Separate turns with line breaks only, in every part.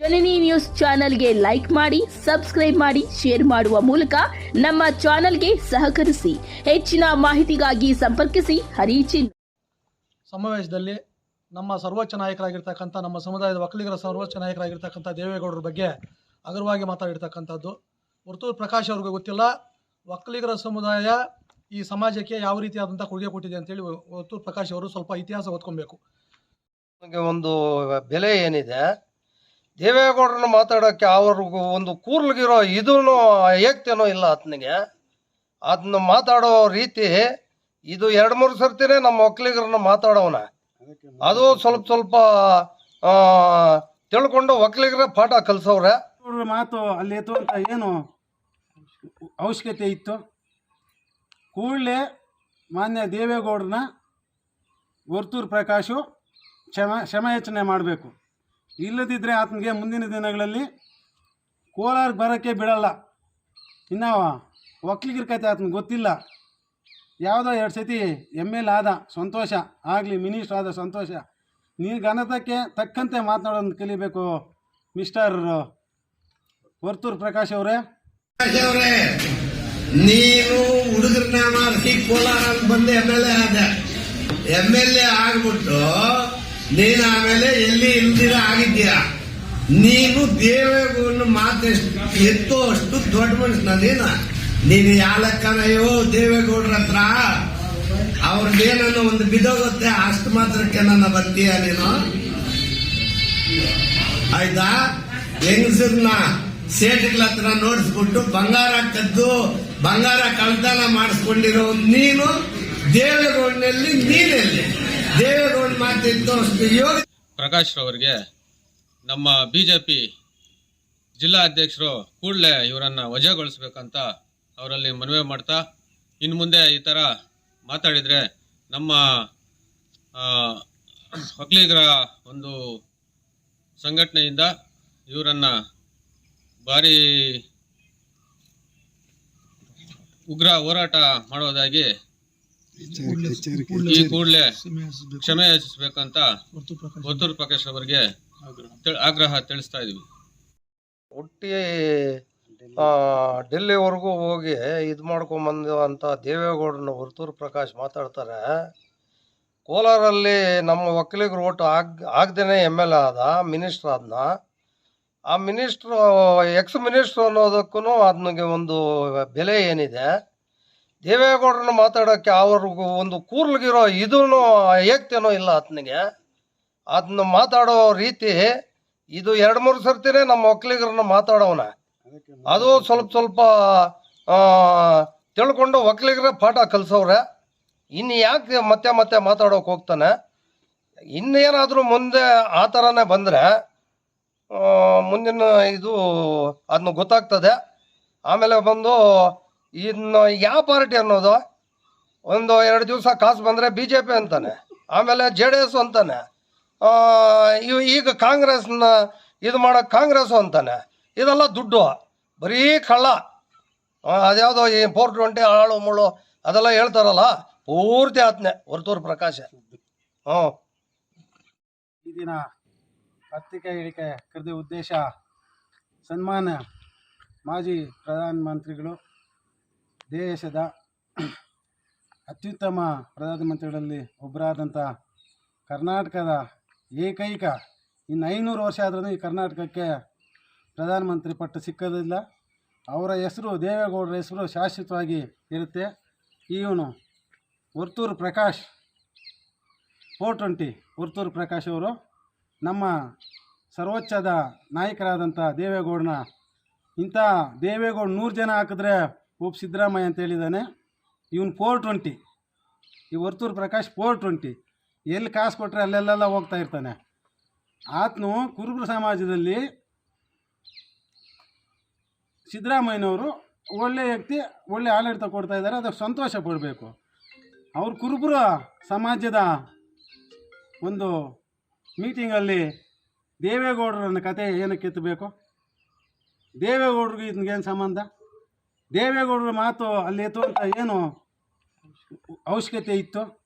ಜನನಿ news ಚಾನೆಲ್ಗೆ like ಮಾಡಿ subscribe ಮಾಡಿ ಶೇರ್ ಮಾಡುವ ಮೂಲಕ ನಮ್ಮ ಚಾನೆಲ್ಗೆ ಸಹಕರಿಸಿ. ಹೆಚ್ಚಿನ ಮಾಹಿತಿಗಾಗಿ ಸಂಪರ್ಕಿಸಿ. ಹರಿಚಿನ್
ಸಮಾವೇಶದಲ್ಲಿ ನಮ್ಮ ಸರ್ವೋಚ್ಚ ನಾಯಕರಾಗಿರ್ತಕ್ಕಂಥ ನಮ್ಮ ಸಮುದಾಯದ ಒಕ್ಕಲಿಗರ ಸರ್ವೋಚ್ಚ ನಾಯಕರಾಗಿರ್ತಕ್ಕಂಥ ದೇವೇಗೌಡರ ಬಗ್ಗೆ ಅಗರವಾಗಿ ಮಾತಾಡಿರ್ತಕ್ಕಂಥದ್ದು. ಹೊರತು ಪ್ರಕಾಶ್ ಅವ್ರಿಗೂ ಗೊತ್ತಿಲ್ಲ. ಒಕ್ಕಲಿಗರ ಸಮುದಾಯ ಈ ಸಮಾಜಕ್ಕೆ ಯಾವ ರೀತಿಯಾದಂಥ ಕೊಡುಗೆ ಕೊಟ್ಟಿದೆ ಅಂತೇಳಿ ಹೊರತು ಪ್ರಕಾಶ್ ಅವರು ಸ್ವಲ್ಪ ಇತಿಹಾಸ ಓದ್ಕೊಬೇಕು
ನಮಗೆ ಒಂದು ಬೆಲೆ ಏನಿದೆ ದೇವೇಗೌಡರನ್ನ ಮಾತಾಡೋಕ್ಕೆ ಅವ್ರಿಗೂ ಒಂದು ಕೂರ್ಲಿಗಿರೋ ಇದೂ ಏಕ್ತೇನೋ ಇಲ್ಲ ಆತನಿಗೆ. ಅದನ್ನ ಮಾತಾಡೋ ರೀತಿ ಇದು ಎರಡು ಮೂರು ಸರ್ತಿನೇ ನಮ್ಮ ಒಕ್ಕಲಿಗರನ್ನ ಮಾತಾಡೋವನ. ಅದು ಸ್ವಲ್ಪ ಸ್ವಲ್ಪ ತಿಳ್ಕೊಂಡು ಒಕ್ಕಲಿಗರ ಪಾಠ
ಕಲಿಸೋರೆ ಮಾತು ಅಲ್ಲಿ ಏನು ಅವಶ್ಯಕತೆ ಇತ್ತು. ಕೂಡಲೇ ಮಾನ್ಯ ದೇವೇಗೌಡರನ್ನ ವರ್ತೂರು ಪ್ರಕಾಶು ಕ್ಷಮ ಕ್ಷಮಯಾಚನೆ ಮಾಡಬೇಕು. ಇಲ್ಲದಿದ್ದರೆ ಆತನಿಗೆ ಮುಂದಿನ ದಿನಗಳಲ್ಲಿ ಕೋಲಾರಕ್ಕೆ ಬರೋಕ್ಕೆ ಬಿಡಲ್ಲ. ಇನ್ನು ಒಕ್ಕಲಿಗರ ಕತೆ ಆತನಿಗೆ ಗೊತ್ತಿಲ್ಲ. ಯಾವುದೋ ಎರಡು ಸತಿ ಎಂ ಎಲ್ ಆದ ಸಂತೋಷ, ಆಗಲಿ ಮಿನಿಸ್ಟರ್ ಆದ ಸಂತೋಷ. ನೀನು ಘನತಕ್ಕೆ ತಕ್ಕಂತೆ ಮಾತನಾಡೋದನ್ನು ಕಲಿಬೇಕು ಮಿಸ್ಟರ್ ವರ್ತೂರು ಪ್ರಕಾಶ್ ಅವರೇ.
ಅವರೇ, ನೀನು ಹುಡುಗರನ್ನ ಮಾಡಿಸಿ ಕೋಲಾರ ಬಂದು ಎಂ ಎಲ್ ಎ ಆದ. ಎಂ ಎಲ್ ಎ ಆಗ್ಬಿಟ್ಟು ನೀನು ಆಮೇಲೆ ಎಲ್ಲಿ ನೀನು ದೇವೇಗೌಡನ ಮಾತೆಷ್ಟು ಎತ್ತೋ ಅಷ್ಟು ದೊಡ್ಡ ನೀನು ನೀನು ಯಾವ ಲೆಕ್ಕನಯ್ಯೋ ದೇವೇಗೌಡ್ರ ಹತ್ರ? ಅವ್ರದ್ದೇನೋ ಒಂದು ಬಿದೋಗುತ್ತೆ ಅಷ್ಟು ಮಾತ್ರಕ್ಕೆ ನನ್ನ ಬರ್ತೀಯ ನೀನು? ಆಯ್ತಾ? ಹೆಂಗಸರ್ನ ಸೇಟ್ಗಳ ಹತ್ರ ನೋಡಿಸ್ಬಿಟ್ಟು ಬಂಗಾರ ಕದ್ದು, ಬಂಗಾರ ಕಳ್ತನ ಮಾಡಿಸ್ಕೊಂಡಿರೋ ನೀನು ದೇವೇಗೌಡನಲ್ಲಿ ನೀನೆಲ್ಲಿ? ದೇವೇಗೌಡ ಮಾತಿತ್ತು ಅಷ್ಟು ಯೋಗ
ಪ್ರಕಾಶ್ ಅವರಿಗೆ ನಮ್ಮ ಬಿ ಜೆ ಪಿ ಜಿಲ್ಲಾ ಅಧ್ಯಕ್ಷರು ಕೂಡಲೇ ಇವರನ್ನು ವಜಾಗೊಳಿಸ್ಬೇಕಂತ ಅವರಲ್ಲಿ ಮನವಿ ಮಾಡ್ತಾ ಇನ್ನು ಮುಂದೆ ಈ ಥರ ಮಾತಾಡಿದರೆ ನಮ್ಮ ಒಕ್ಕಲಿಗರ ಒಂದು ಸಂಘಟನೆಯಿಂದ ಇವರನ್ನು ಭಾರಿ ಉಗ್ರ ಹೋರಾಟ ಮಾಡೋದಾಗಿ ಈ ಕೂಡಲೇ ಕ್ಷಮೆ ಯೋಚಿಸಬೇಕಂತ
ಪುತ್ತೂರು ಪ್ರಕಾಶ್
ಅವರಿಗೆ ಆಗ್ರಹ ತಿಳಿಸ್ತಾ ಇದೀವಿ.
ಹುಟ್ಟಿ ಡೆಲ್ಲಿವರೆಗೂ ಹೋಗಿ ಇದು ಮಾಡ್ಕೊಂಬಂದು ಅಂತ ದೇವೇಗೌಡನ ವರ್ತೂರು ಪ್ರಕಾಶ್ ಮಾತಾಡ್ತಾರೆ. ಕೋಲಾರಲ್ಲಿ ನಮ್ಮ ವಕೀಲಿಗರು ಓಟು ಆಗ್ ಆಗ್ದೇ ಎಂ ಎಲ್ ಎ ಆದ, ಮಿನಿಸ್ಟ್ರ್ ಆದ್ನ. ಆ ಮಿನಿಸ್ಟ್ರು, ಎಕ್ಸ್ ಮಿನಿಸ್ಟ್ರ್ ಅನ್ನೋದಕ್ಕೂ ಅದನಿಗೆ ಒಂದು ಬೆಲೆ ಏನಿದೆ. ದೇವೇಗೌಡರನ್ನ ಮಾತಾಡೋಕ್ಕೆ ಅವ್ರಿಗೂ ಒಂದು ಕೂರ್ಲಿಗಿರೋ ಇದೂ ಏಕ್ತೇನೋ ಇಲ್ಲ ಆತನಿಗೆ ಅದನ್ನ ಮಾತಾಡೋ ರೀತಿ ಇದು ಎರಡು ಮೂರು ಸರ್ತಿನೇ ನಮ್ಮ ಒಕ್ಕಲಿಗರನ್ನ ಮಾತಾಡೋವನ ಅದು ಸ್ವಲ್ಪ ಸ್ವಲ್ಪ ತಿಳ್ಕೊಂಡು ಒಕ್ಕಲಿಗರ ಪಾಠ ಕಲ್ಸವ್ರೆ. ಇನ್ನು ಯಾಕೆ ಮತ್ತೆ ಮತ್ತೆ ಮಾತಾಡೋಕೆ ಹೋಗ್ತಾನೆ? ಇನ್ನೇನಾದರೂ ಮುಂದೆ ಆ ಥರನೇ ಬಂದರೆ ಮುಂದಿನ ಇದು ಅದನ್ನ ಗೊತ್ತಾಗ್ತದೆ. ಆಮೇಲೆ ಬಂದು ಇನ್ನು ಯಾವ ಪಾರ್ಟಿ ಅನ್ನೋದು? ಒಂದು ಎರಡು ದಿವಸ ಕಾಸು ಬಂದರೆ ಬಿ ಜೆ ಪಿ ಅಂತಾನೆ. ಆಮೇಲೆ ಜೆ ಡಿ ಎಸ್ ಅಂತಾನೆ. ಇವ್ ಈಗ ಕಾಂಗ್ರೆಸ್ನ ಇದು ಮಾಡೋಕೆ ಕಾಂಗ್ರೆಸ್ ಅಂತಾನೆ. ಇದೆಲ್ಲ ದುಡ್ಡು. ಬರೀ ಕಳ್ಳ. ಅದ್ಯಾವುದೋ ಈ ಫೋರ್ ಟ್ವೆಂಟಿ ಆಳು ಮುಳು ಅದೆಲ್ಲ ಹೇಳ್ತಾರಲ್ಲ, ಪೂರ್ತಿ ಆತ್ನೆ ಹೊರತೂರು ಪ್ರಕಾಶ. ಹ್ಞೂ
ಈ ದಿನ ಪತ್ರಿಕಾ ಹೇಳಿಕೆ ಕರೆದ ಉದ್ದೇಶ ಸನ್ಮಾನ ಮಾಜಿ ಪ್ರಧಾನಮಂತ್ರಿಗಳು ದೇಶದ ಅತ್ಯುತ್ತಮ ಪ್ರಧಾನಮಂತ್ರಿಗಳಲ್ಲಿ ಒಬ್ಬರಾದಂಥ ಕರ್ನಾಟಕದ ಏಕೈಕ. ಇನ್ನು ಐನೂರು ವರ್ಷ ಆದ್ರೂ ಈ ಕರ್ನಾಟಕಕ್ಕೆ ಪ್ರಧಾನಮಂತ್ರಿ ಪಟ್ಟ ಸಿಕ್ಕೋದಿಲ್ಲ. ಅವರ ಹೆಸರು ದೇವೇಗೌಡರ ಹೆಸರು ಶಾಶ್ವತವಾಗಿ ಇರುತ್ತೆ. ಇವನು ವರ್ತೂರು ಪ್ರಕಾಶ್, ಫೋರ್ ಟ್ವೆಂಟಿ ವರ್ತೂರು ಪ್ರಕಾಶ್ ಅವರು ನಮ್ಮ ಸರ್ವೋಚ್ಚದ ನಾಯಕರಾದಂಥ ದೇವೇಗೌಡನ ಇಂಥ ದೇವೇಗೌಡ ನೂರು ಜನ ಹಾಕಿದ್ರೆ ಉಪ ಸಿದ್ದರಾಮಯ್ಯ ಅಂತ ಹೇಳಿದ್ದಾನೆ. ಇವನು ಫೋರ್ ಟ್ವೆಂಟಿ ಈ ವರ್ತೂರು ಪ್ರಕಾಶ್ ಫೋರ್ ಟ್ವೆಂಟಿ ಎಲ್ಲಿ ಕಾಸು ಕೊಟ್ಟರೆ ಅಲ್ಲೆಲ್ಲೆಲ್ಲ ಹೋಗ್ತಾ ಇರ್ತಾನೆ. ಆತನು ಕುರುಬರ ಸಮಾಜದಲ್ಲಿ ಸಿದ್ದರಾಮಯ್ಯನವರು ಒಳ್ಳೆ ವ್ಯಕ್ತಿ, ಒಳ್ಳೆ ಆಡಳಿತ ಕೊಡ್ತಾ ಇದ್ದಾರೆ, ಅದಕ್ಕೆ ಸಂತೋಷ ಪಡಬೇಕು. ಅವರು ಕುರುಬರ ಸಮಾಜದ ಒಂದು ಮೀಟಿಂಗಲ್ಲಿ ದೇವೇಗೌಡರನ್ನ ಕತೆ ಏನಕ್ಕೆ ಎತ್ತಬೇಕು? ದೇವೇಗೌಡರಿಗೆ ಇದನ್ಗೇನು ಸಂಬಂಧ? ದೇವೇಗೌಡರ ಮಾತು ಅಲ್ಲಿ ಎತ್ತುವಂಥ ಏನು ಅವಶ್ಯಕತೆ ಇತ್ತು?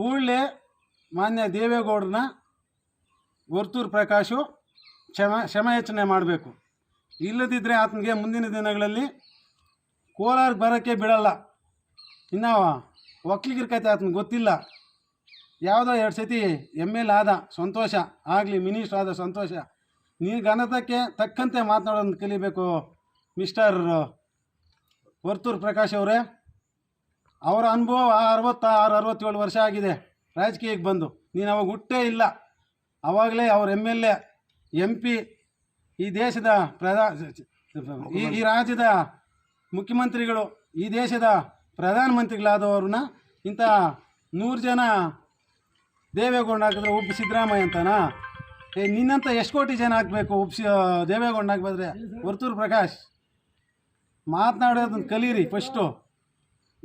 ಕೂಡಲೇ ಮಾನ್ಯ ದೇವೇಗೌಡರನ್ನ ವರ್ತೂರು ಪ್ರಕಾಶು ಕ್ಷಮ ಕ್ಷಮಯಾಚನೆ ಮಾಡಬೇಕು. ಇಲ್ಲದಿದ್ದರೆ ಆತನಿಗೆ ಮುಂದಿನ ದಿನಗಳಲ್ಲಿ ಕೋಲಾರಕ್ಕೆ ಬರೋಕ್ಕೆ ಬಿಡಲ್ಲ. ಇನ್ನು ಒಕ್ಕಲಿಗಿರ್ಕೈತೆ ಕತೆ ಆತನಿಗೆ ಗೊತ್ತಿಲ್ಲ. ಯಾವುದೋ ಎರಡು ಸತಿ ಎಂ ಎಲ್ ಆದ ಸಂತೋಷ, ಆಗಲಿ ಮಿನಿಸ್ಟ್ರ್ ಆದ ಸಂತೋಷ. ನೀನು ಘನತಕ್ಕೆ ತಕ್ಕಂತೆ ಮಾತನಾಡೋದನ್ನು ಕಲಿಬೇಕು ಮಿಸ್ಟರ್ ವರ್ತೂರ್ ಪ್ರಕಾಶ್ ಅವರೇ. ಅವರ ಅನುಭವ ಅರವತ್ತಾರು ಅರವತ್ತೇಳು ವರ್ಷ ಆಗಿದೆ. ರಾಜಕೀಯಕ್ಕೆ ಬಂದು. ನೀನು ಅವಾಗ ಹುಟ್ಟೇ ಇಲ್ಲ. ಅವಾಗಲೇ ಅವ್ರ M L A M P ಈ ದೇಶದ ಪ್ರಧಾ ಈ ಈ ರಾಜ್ಯದ ಮುಖ್ಯಮಂತ್ರಿಗಳು ಈ ದೇಶದ ಪ್ರಧಾನಮಂತ್ರಿಗಳಾದವ್ರನ್ನ ಇಂಥ ನೂರು ಜನ ದೇವೇಗೌಡ ಹಾಕಿದ್ರೆ ಉಪ್ಪು ಸಿದ್ದರಾಮಯ್ಯ ಅಂತನಾ? ಏ ನಿನ್ನಂತ ಎಷ್ಟು ಕೋಟಿ ಜನ ಹಾಕಬೇಕು ಸಿ ದೇವೇಗೌಡ ಹಾಕಿದ್ರೆ ವರ್ತೂರು ಪ್ರಕಾಶ್. ಮಾತನಾಡೋದನ್ನ ಕಲೀರಿ ಫಸ್ಟು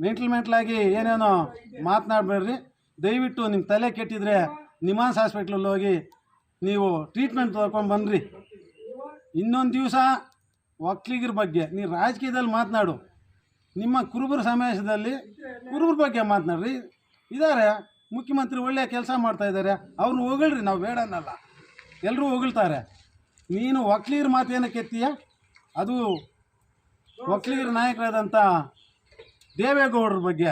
ಮೆಂಟ್ಲ್ ಮೆಂಟ್ಲಾಗಿ ಏನೇನೋ ಮಾತನಾಡಬೇಡ್ರಿ. ದಯವಿಟ್ಟು ನಿಮ್ಮ ತಲೆ ಕೆಟ್ಟಿದ್ರೆ ನಿಮಾನ್ಸ್ ಹಾಸ್ಪಿಟ್ಲಲ್ಲಿ ಹೋಗಿ ನೀವು ಟ್ರೀಟ್ಮೆಂಟ್ ತೊಗೊಂಡು ಬನ್ನಿರಿ ಇನ್ನೊಂದು ದಿವಸ ಒಕ್ಕಲಿಗರ ಬಗ್ಗೆ ನೀವು ರಾಜಕೀಯದಲ್ಲಿ ಮಾತನಾಡು. ನಿಮ್ಮ ಕುರುಬರ ಸಮಾವೇಶದಲ್ಲಿ ಕುರುಬರ ಬಗ್ಗೆ ಮಾತನಾಡ್ರಿ. ಇದ್ದಾರೆ ಮುಖ್ಯಮಂತ್ರಿ ಒಳ್ಳೆಯ ಕೆಲಸ ಮಾಡ್ತಾ ಇದ್ದಾರೆ ಅವ್ರನ್ನ ಹೊಗಳ್ರಿ, ನಾವು ಬೇಡ ಅನ್ನಲ್ಲ. ಎಲ್ಲರೂ ಹೊಗಳ್ತಾರೆ. ನೀನು ಒಕ್ಕಲಿಗರ ಮಾತೇನಕ್ಕೆ ಎತ್ತೀಯ? ಅದು ಒಕ್ಕಲಿಗರ ನಾಯಕರಾದಂಥ ದೇವೇಗೌಡರ ಬಗ್ಗೆ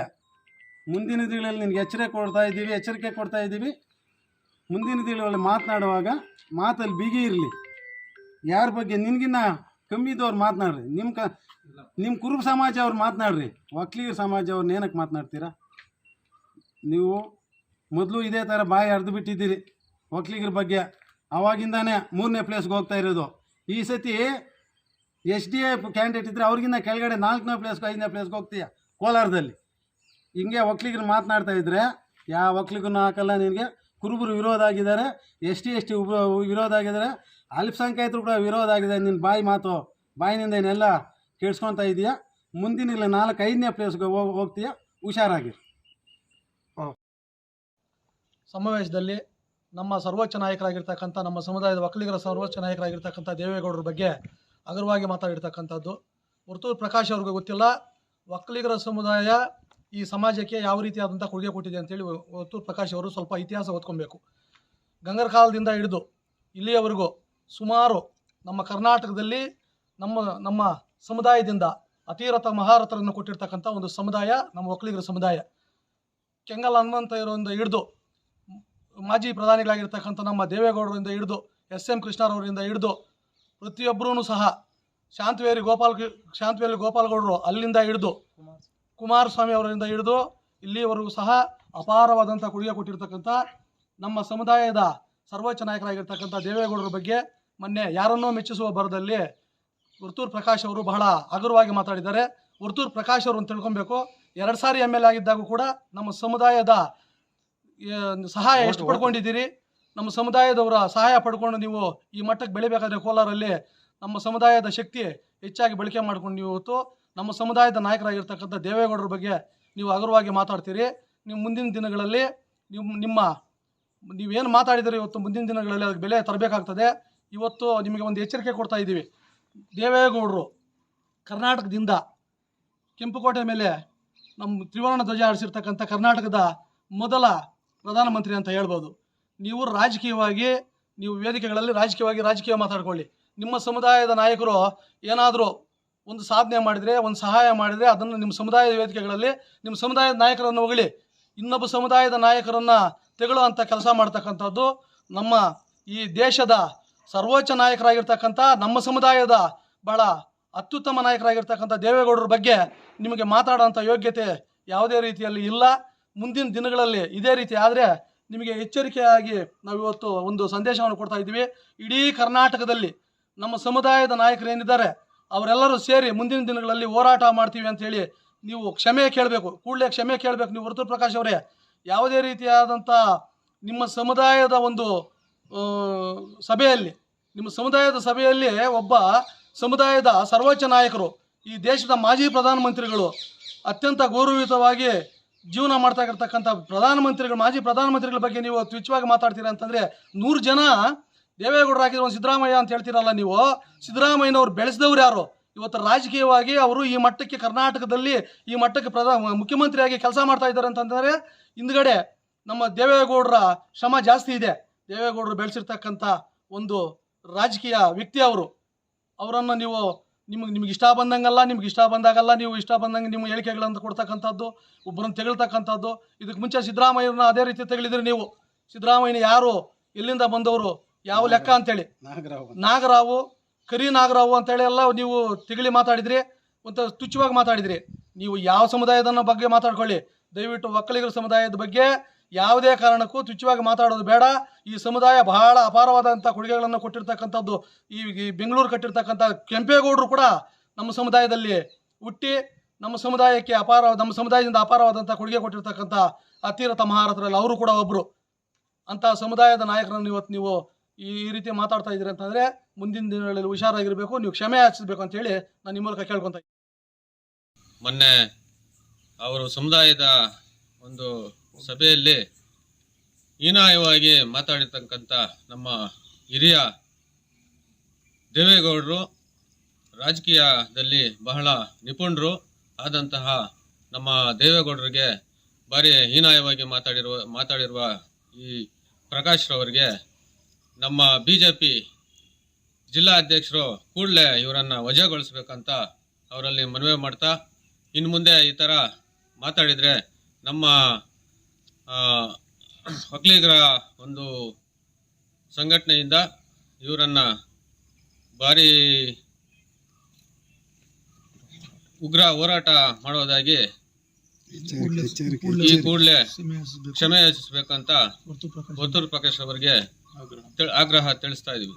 ಮುಂದಿನ ದಿನಗಳಲ್ಲಿ ನಿನಗೆ ಎಚ್ಚರಿಕೆ ಕೊಡ್ತಾ ಇದ್ದೀವಿ, ಎಚ್ಚರಿಕೆ ಕೊಡ್ತಾ ಇದ್ದೀವಿ. ಮುಂದಿನ ದಿನಗಳಲ್ಲಿ ಮಾತನಾಡುವಾಗ ಮಾತಲ್ಲಿ ಬಿಗಿ ಇರಲಿ. ಯಾರ ಬಗ್ಗೆ ನಿನಗಿನ್ನ ಕಮ್ಮಿ ಇದ್ದವ್ರು ಮಾತನಾಡ್ರಿ. ನಿಮ್ಮ ಕ ನಿಮ್ಮ ಕುರುಬ ಸಮಾಜ ಅವ್ರು ಮಾತನಾಡ್ರಿ. ಒಕ್ಕಲಿಗರ ಸಮಾಜ ಅವ್ರನ್ನ ಏನಕ್ಕೆ ಮಾತನಾಡ್ತೀರಾ? ನೀವು ಮೊದಲು ಇದೇ ಥರ ಬಾಯಿ ಹರಿದು ಬಿಟ್ಟಿದ್ದೀರಿ. ಒಕ್ಕಲಿಗರ ಬಗ್ಗೆ ಅವಾಗಿಂದಾನೇ ಮೂರನೇ ಪ್ಲೇಸ್ಗೆ ಹೋಗ್ತಾ ಇರೋದು. ಈ ಸತಿ ಎಸ್ ಡಿ ಎ ಕ್ಯಾಂಡಿಡೇಟ್ ಇದ್ದರೆ ಅವ್ರಿಗಿಂತ ಕೆಳಗಡೆ ನಾಲ್ಕನೇ ಪ್ಲೇಸ್ಗೆ ಐದನೇ ಪ್ಲೇಸ್ಗೆ ಹೋಗ್ತೀಯ? ಕೋಲಾರದಲ್ಲಿ. ಹಿಂಗೆ ಒಕ್ಕಲಿಗರು ಮಾತನಾಡ್ತಾ ಇದ್ದರೆ ಯಾವ ಒಕ್ಲಿಗೂ ಹಾಕಲ್ಲ ನಿನಗೆ? ಕುರುಬರು ವಿರೋಧ ಆಗಿದ್ದಾರೆ, ಎಸ್ ಟಿ ಎಸ್ ಟಿ ವಿರೋಧ ಆಗಿದ್ದಾರೆ, ಅಲ್ಪಸಂಖ್ಯಾತರು ಕೂಡ ವಿರೋಧ ಆಗಿದೆ ನಿನ್ನ ಬಾಯಿ ಮಾತು, ಬಾಯಿನಿಂದ ಏನೆಲ್ಲ ಕೇಳಿಸ್ಕೊತಾ ಇದೆಯಾ? ಮುಂದಿನ ನಾಲ್ಕು ಐದನೇ ಪ್ಲೇಸ್ಗೆ ಹೋಗಿ ಹೋಗ್ತೀಯ? ಹುಷಾರಾಗಿ
ಸಮಾವೇಶದಲ್ಲಿ ನಮ್ಮ ಸರ್ವೋಚ್ಚ ನಾಯಕರಾಗಿರ್ತಕ್ಕಂಥ, ನಮ್ಮ ಸಮುದಾಯದ ಒಕ್ಕಲಿಗರ ಸರ್ವೋಚ್ಚ ನಾಯಕರಾಗಿರ್ತಕ್ಕಂಥ ದೇವೇಗೌಡರ ಬಗ್ಗೆ ಅಗರವಾಗಿ ಮಾತಾಡಿರ್ತಕ್ಕಂಥದ್ದು. ಹೊರತು ಪ್ರಕಾಶ್ ಅವ್ರಿಗೆ ಗೊತ್ತಿಲ್ಲ. ಒಕ್ಕಲಿಗರ ಸಮುದಾಯ ಈ ಸಮಾಜಕ್ಕೆ ಯಾವ ರೀತಿಯಾದಂಥ ಕೊಡುಗೆ ಕೊಟ್ಟಿದೆ ಅಂತೇಳಿ ಒತ್ತು ಪ್ರಕಾಶ್ ಅವರು ಸ್ವಲ್ಪ ಇತಿಹಾಸ ಓದ್ಕೊಬೇಕು ಗಂಗರ ಕಾಲದಿಂದ ಹಿಡಿದು ಇಲ್ಲಿಯವರೆಗೂ ಸುಮಾರು ನಮ್ಮ ಕರ್ನಾಟಕದಲ್ಲಿ ನಮ್ಮ ನಮ್ಮ ಸಮುದಾಯದಿಂದ ಅತಿರಥ ಮಹಾರಥರನ್ನು ಕೊಟ್ಟಿರ್ತಕ್ಕಂಥ ಒಂದು ಸಮುದಾಯ ನಮ್ಮ ಒಕ್ಕಲಿಗರ ಸಮುದಾಯ. ಕೆಂಗಲ್ ಹನುಮಂತ ಇರೋರಿಂದ ಹಿಡಿದು ಮಾಜಿ ಪ್ರಧಾನಿಗಳಾಗಿರ್ತಕ್ಕಂಥ ನಮ್ಮ ದೇವೇಗೌಡರಿಂದ ಹಿಡಿದು ಎಸ್ ಎಂ ಕೃಷ್ಣರವರಿಂದ ಹಿಡಿದು ಪ್ರತಿಯೊಬ್ಬರೂ ಸಹ ಶಾಂತವೇರಿ ಗೋಪಾಲ್ ಶಾಂತವೇರಿ ಗೋಪಾಲಗೌಡರು ಅಲ್ಲಿಂದ ಹಿಡಿದು ಕುಮಾರಸ್ವಾಮಿ ಅವರಿಂದ ಹಿಡಿದು ಇಲ್ಲಿಯವರೆಗೂ ಸಹ ಅಪಾರವಾದಂಥ ಕೊಡುಗೆ ಕೊಟ್ಟಿರ್ತಕ್ಕಂಥ ನಮ್ಮ ಸಮುದಾಯದ ಸರ್ವೋಚ್ಚ ನಾಯಕರಾಗಿರ್ತಕ್ಕಂಥ ದೇವೇಗೌಡರ ಬಗ್ಗೆ ಮೊನ್ನೆ ಯಾರನ್ನೋ ಮೆಚ್ಚಿಸುವ ಬರದಲ್ಲಿ ವರ್ತೂರ್ ಪ್ರಕಾಶ್ ಅವರು ಬಹಳ ಹಗುರವಾಗಿ ಮಾತಾಡಿದ್ದಾರೆ. ವರ್ತೂರ್ ಪ್ರಕಾಶ್ ಅವರು ತಿಳ್ಕೊಬೇಕು. ಎರಡು ಸಾರಿ ಎಂ ಎಲ್ ಆಗಿದ್ದಾಗೂ ಕೂಡ ನಮ್ಮ ಸಮುದಾಯದ ಸಹಾಯ ಎಷ್ಟು ಪಡ್ಕೊಂಡಿದ್ದೀರಿ? ನಮ್ಮ ಸಮುದಾಯದವರ ಸಹಾಯ ಪಡ್ಕೊಂಡು ನೀವು ಈ ಮಟ್ಟಕ್ಕೆ ಬೆಳಿಬೇಕಾದ್ರೆ ಕೋಲಾರಲ್ಲಿ ನಮ್ಮ ಸಮುದಾಯದ ಶಕ್ತಿ ಹೆಚ್ಚಾಗಿ ಬಳಕೆ ಮಾಡ್ಕೊಂಡು ನೀವು ಇವತ್ತು ನಮ್ಮ ಸಮುದಾಯದ ನಾಯಕರಾಗಿರ್ತಕ್ಕಂಥ ದೇವೇಗೌಡರ ಬಗ್ಗೆ ನೀವು ಹಗುರವಾಗಿ ಮಾತಾಡ್ತೀರಿ. ನೀವು ಮುಂದಿನ ದಿನಗಳಲ್ಲಿ ನೀವು ನಿಮ್ಮ, ನೀವೇನು ಮಾತಾಡಿದರೆ ಇವತ್ತು ಮುಂದಿನ ದಿನಗಳಲ್ಲಿ ಅದಕ್ಕೆ ಬೆಲೆ ತರಬೇಕಾಗ್ತದೆ. ಇವತ್ತು ನಿಮಗೆ ಒಂದು ಎಚ್ಚರಿಕೆ ಕೊಡ್ತಾ ಇದ್ದೀವಿ. ದೇವೇಗೌಡರು ಕರ್ನಾಟಕದಿಂದ ಕೆಂಪುಕೋಟೆ ಮೇಲೆ ನಮ್ಮ ತ್ರಿವರ್ಣ ಧ್ವಜ ಆಡಿಸಿರ್ತಕ್ಕಂಥ ಕರ್ನಾಟಕದ ಮೊದಲ ಪ್ರಧಾನಮಂತ್ರಿ ಅಂತ ಹೇಳ್ಬೋದು. ನೀವು ರಾಜಕೀಯವಾಗಿ, ನೀವು ವೇದಿಕೆಗಳಲ್ಲಿ ರಾಜಕೀಯವಾಗಿ, ರಾಜಕೀಯ ಮಾತಾಡ್ಕೊಳ್ಳಿ. ನಿಮ್ಮ ಸಮುದಾಯದ ನಾಯಕರು ಏನಾದರೂ ಒಂದು ಸಾಧನೆ ಮಾಡಿದರೆ, ಒಂದು ಸಹಾಯ ಮಾಡಿದರೆ ಅದನ್ನು ನಿಮ್ಮ ಸಮುದಾಯದ ವೇದಿಕೆಗಳಲ್ಲಿ ನಿಮ್ಮ ಸಮುದಾಯದ ನಾಯಕರನ್ನು ಹೊಗಳಿ. ಇನ್ನೊಬ್ಬ ಸಮುದಾಯದ ನಾಯಕರನ್ನು ತೆಗೊಳ್ಳುವಂಥ ಕೆಲಸ ಮಾಡ್ತಕ್ಕಂಥದ್ದು ನಮ್ಮ ಈ ದೇಶದ ಸರ್ವೋಚ್ಚ ನಾಯಕರಾಗಿರ್ತಕ್ಕಂಥ ನಮ್ಮ ಸಮುದಾಯದ ಬಹಳ ಅತ್ಯುತ್ತಮ ನಾಯಕರಾಗಿರ್ತಕ್ಕಂಥ ದೇವೇಗೌಡರ ಬಗ್ಗೆ ನಿಮಗೆ ಮಾತಾಡೋಂಥ ಯೋಗ್ಯತೆ ಯಾವುದೇ ರೀತಿಯಲ್ಲಿ ಇಲ್ಲ. ಮುಂದಿನ ದಿನಗಳಲ್ಲಿ ಇದೇ ರೀತಿ ಆದರೆ ನಿಮಗೆ ಎಚ್ಚರಿಕೆಯಾಗಿ ನಾವು ಇವತ್ತು ಒಂದು ಸಂದೇಶವನ್ನು ಕೊಡ್ತಾ ಇದ್ದೀವಿ. ಇಡೀ ಕರ್ನಾಟಕದಲ್ಲಿ ನಮ್ಮ ಸಮುದಾಯದ ನಾಯಕರು ಏನಿದ್ದಾರೆ, ಅವರೆಲ್ಲರೂ ಸೇರಿ ಮುಂದಿನ ದಿನಗಳಲ್ಲಿ ಹೋರಾಟ ಮಾಡ್ತೀವಿ ಅಂತೇಳಿ ನೀವು ಕ್ಷಮೆ ಕೇಳಬೇಕು. ಕೂಡಲೇ ಕ್ಷಮೆ ಕೇಳಬೇಕು ನೀವು, ವರ್ತೂರ್ ಪ್ರಕಾಶ್ ಅವರೇ. ಯಾವುದೇ ರೀತಿಯಾದಂಥ ನಿಮ್ಮ ಸಮುದಾಯದ ಒಂದು ಸಭೆಯಲ್ಲಿ, ನಿಮ್ಮ ಸಮುದಾಯದ ಸಭೆಯಲ್ಲಿ ಒಬ್ಬ ಸಮುದಾಯದ ಸರ್ವೋಚ್ಚ ನಾಯಕರು, ಈ ದೇಶದ ಮಾಜಿ ಪ್ರಧಾನಮಂತ್ರಿಗಳು ಅತ್ಯಂತ ಗೌರವಯುತವಾಗಿ ಜೀವನ ಮಾಡ್ತಾ ಇರ್ತಕ್ಕಂಥ ಪ್ರಧಾನಮಂತ್ರಿಗಳು, ಮಾಜಿ ಪ್ರಧಾನಮಂತ್ರಿಗಳ ಬಗ್ಗೆ ನೀವು ತ್ವಚ್ಚವಾಗಿ ಮಾತಾಡ್ತೀರಾ ಅಂತಂದರೆ ನೂರು ಜನ ದೇವೇಗೌಡರು ಹಾಕಿದ್ರು ಒಂದು ಸಿದ್ದರಾಮಯ್ಯ ಅಂತ ಹೇಳ್ತೀರಲ್ಲ ನೀವು? ಸಿದ್ದರಾಮಯ್ಯನವ್ರು ಬೆಳೆಸಿದವ್ರು ಯಾರು? ಇವತ್ತು ರಾಜಕೀಯವಾಗಿ ಅವರು ಈ ಮಟ್ಟಕ್ಕೆ ಕರ್ನಾಟಕದಲ್ಲಿ ಈ ಮಟ್ಟಕ್ಕೆ ಪ್ರಧಾನ ಮುಖ್ಯಮಂತ್ರಿಯಾಗಿ ಕೆಲಸ ಮಾಡ್ತಾ ಇದ್ದಾರೆ ಅಂತಂದರೆ ಹಿಂದ್ಗಡೆ ನಮ್ಮ ದೇವೇಗೌಡರ ಶ್ರಮ ಜಾಸ್ತಿ ಇದೆ. ದೇವೇಗೌಡರು ಬೆಳೆಸಿರ್ತಕ್ಕಂಥ ಒಂದು ರಾಜಕೀಯ ವ್ಯಕ್ತಿ ಅವರು. ಅವರನ್ನು ನೀವು ನಿಮಗೆ, ನಿಮ್ಗೆ ಇಷ್ಟ ಬಂದಂಗಲ್ಲ, ನಿಮ್ಗೆ ಇಷ್ಟ ಬಂದಾಗಲ್ಲ, ನೀವು ಇಷ್ಟ ಬಂದಂಗೆ ನಿಮ್ಮ ಹೇಳಿಕೆಗಳನ್ನು ಕೊಡ್ತಕ್ಕಂಥದ್ದು, ಒಬ್ಬರನ್ನು ತೆಗಳ್ತಕ್ಕಂಥದ್ದು. ಇದಕ್ಕೆ ಮುಂಚೆ ಸಿದ್ದರಾಮಯ್ಯನ ಅದೇ ರೀತಿ ತೆಗಳಿದ್ರಿ ನೀವು. ಸಿದ್ದರಾಮಯ್ಯನ ಯಾರು? ಎಲ್ಲಿಂದ ಬಂದವರು? ಯಾವ ಲೆಕ್ಕ ಅಂತೇಳಿ?
ನಾಗರಾವ್
ನಾಗರಾವು ಕರಿ ನಾಗರಾವು ಅಂತೇಳಿ ಎಲ್ಲ ನೀವು ತಿಗಳಿ ಮಾತಾಡಿದ್ರಿ ಒಂಥರ ತುಚ್ಛವಾಗಿ ಮಾತಾಡಿದ್ರಿ. ನೀವು ಯಾವ ಸಮುದಾಯದ ಬಗ್ಗೆ ಮಾತಾಡ್ಕೊಳ್ಳಿ? ದಯವಿಟ್ಟು ಒಕ್ಕಲಿಗರ ಸಮುದಾಯದ ಬಗ್ಗೆ ಯಾವುದೇ ಕಾರಣಕ್ಕೂ ತುಚ್ಛವಾಗಿ ಮಾತಾಡೋದು ಬೇಡ. ಈ ಸಮುದಾಯ ಬಹಳ ಅಪಾರವಾದಂಥ ಕೊಡುಗೆಗಳನ್ನು ಕೊಟ್ಟಿರ್ತಕ್ಕಂಥದ್ದು ಈ ಬೆಂಗಳೂರು ಕಟ್ಟಿರ್ತಕ್ಕಂಥ ಕೆಂಪೇಗೌಡರು ಕೂಡ ನಮ್ಮ ಸಮುದಾಯದಲ್ಲಿ ಹುಟ್ಟಿ ನಮ್ಮ ಸಮುದಾಯಕ್ಕೆ ಅಪಾರ ನಮ್ಮ ಸಮುದಾಯದಿಂದ ಅಪಾರವಾದಂಥ ಕೊಡುಗೆ ಕೊಟ್ಟಿರ್ತಕ್ಕಂಥ ಅತಿರಥ ಮಹಾರಥರಲ್ಲಿ ಅವರು ಕೂಡ ಒಬ್ಬರು ಅಂತ ಸಮುದಾಯದ ನಾಯಕರನ್ನು ಇವತ್ತು ನೀವು ಈ ರೀತಿ ಮಾತಾಡ್ತಾ ಇದ್ದೀರಿ ಅಂತಂದರೆ ಮುಂದಿನ ದಿನಗಳಲ್ಲಿ ಹುಷಾರಾಗಿರಬೇಕು, ನೀವು ಕ್ಷಮೆ ಯಾಚಿಸಬೇಕು ಅಂತ ಹೇಳಿ ನಾನು ನಿಮ್ಮ ಮೂಲಕ ಕೇಳ್ಕೊತ
ಮೊನ್ನೆ ಅವರು ಸಮುದಾಯದ ಒಂದು ಸಭೆಯಲ್ಲಿ ಹೀನಾಯವಾಗಿ ಮಾತಾಡಿರ್ತಕ್ಕಂಥ ನಮ್ಮ ಹಿರಿಯ ದೇವೇಗೌಡರು ರಾಜಕೀಯದಲ್ಲಿ ಬಹಳ ನಿಪುಣರು ಆದಂತಹ ನಮ್ಮ ದೇವೇಗೌಡರಿಗೆ ಭಾರಿ ಹೀನಾಯವಾಗಿ ಮಾತಾಡಿರುವ ಮಾತಾಡಿರುವ ಈ ಪ್ರಕಾಶ್ ರವರಿಗೆ ನಮ್ಮ ಬಿ ಜೆ ಪಿ ಜಿಲ್ಲಾ ಅಧ್ಯಕ್ಷರು ಕೂಡಲೇ ಇವರನ್ನು ವಜಾಗೊಳಿಸ್ಬೇಕಂತ ಅವರಲ್ಲಿ ಮನವಿ ಮಾಡ್ತಾ ಇನ್ನು ಮುಂದೆ ಈ ಥರ ಮಾತಾಡಿದರೆ ನಮ್ಮ ಒಕ್ಕಲಿಗರ ಒಂದು ಸಂಘಟನೆಯಿಂದ ಇವರನ್ನು ಭಾರಿ ಉಗ್ರ ಹೋರಾಟ ಮಾಡೋದಾಗಿ ಈ ಕೂಡಲೇ ಕ್ಷಮೆ ಯೋಚಿಸಬೇಕಂತ ಪ್ರಕಾಶ್ ಅವರಿಗೆ ಆಗ್ರಹ ತಿಳಿಸ್ತಾ ಇದೀವಿ.